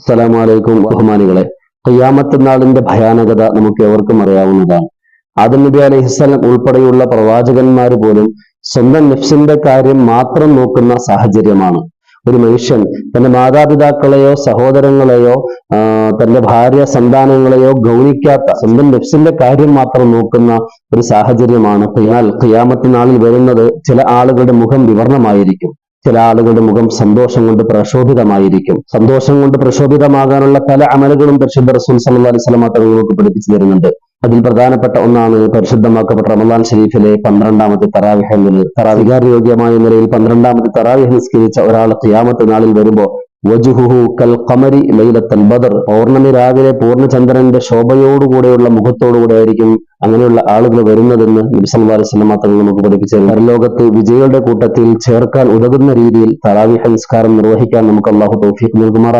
അസ്സലാമലൈക്കും ബഹുമാനികളെ ഖിയാമത്ത് നാളിന്റെ ഭയാനകത നമുക്ക് എവർക്കും അറിയാവുന്നതാണ്. ആദം നബി അലൈഹിസ്സലാം ഉൾപ്പെടെയുള്ള പ്രവാചകന്മാർ പോലും സ്വന്തം നഫ്സിന്റെ കാര്യം മാത്രം നോക്കുന്ന സാഹചര്യമാണ്. ഒരു മനുഷ്യൻ തന്റെ മാതാപിതാക്കളെയോ സഹോദരങ്ങളെയോ തന്റെ ഭാര്യ സന്താനങ്ങളെയോ ഗൗനിക്കാത്ത സ്വന്തം നഫ്സിന്റെ കാര്യം മാത്രം നോക്കുന്ന ഒരു സാഹചര്യമാണ്. എന്നാൽ ഖിയാമത്ത് നാളിൽ വരുന്നത് ചില ആളുകളുടെ മുഖം വിവർണമായിരിക്കും. ചില ആളുകളുടെ മുഖം സന്തോഷം കൊണ്ട് പ്രക്ഷോഭിതമായിരിക്കും സന്തോഷം കൊണ്ട് പ്രക്ഷോഭിതമാകാനുള്ള പല അമലുകളും പരിശുദ്ധ റസൂൽ സല്ലല്ലാഹു അലൈഹി തങ്ങൾക്ക് പഠിപ്പിച്ചു തരുന്നുണ്ട്. അതിൽ പ്രധാനപ്പെട്ട ഒന്നാണ് പരിശുദ്ധമാക്കപ്പെട്ട റമദാൻ ഷരീഫിലെ പന്ത്രണ്ടാമത്തെ തറാവിഹ് എന്നത് തറാവികാരയോഗ്യമായ നിലയിൽ പന്ത്രണ്ടാമത്തെ തറാവിഹ് നിസ്കരിച്ച ഒരാൾ ക്യാമത്ത് നാളിൽ വരുമ്പോ വജുഹുഹു കൽ കമരി ലൈലത്തൽ ബദർ. പൗർണമി രാവിലെ പൂർണചന്ദ്രന്റെ ശോഭയോടുകൂടെയുള്ള മുഖത്തോടുകൂടെ ആയിരിക്കും അങ്ങനെയുള്ള ആളുകൾ വരുന്നതെന്ന് നബി സല്ലല്ലാഹു തങ്ങൾ നമുക്ക് പഠിപ്പിച്ചു പരലോകത്ത് വിജയികളുടെ കൂട്ടത്തിൽ ചേർക്കാൻ ഉതകുന്ന രീതിയിൽ തറാവി സംസ്കാരം നിർവഹിക്കാൻ നമുക്ക് അള്ളാഹു തൗഫീഖ് നൽകുമാറാകട്ടെ.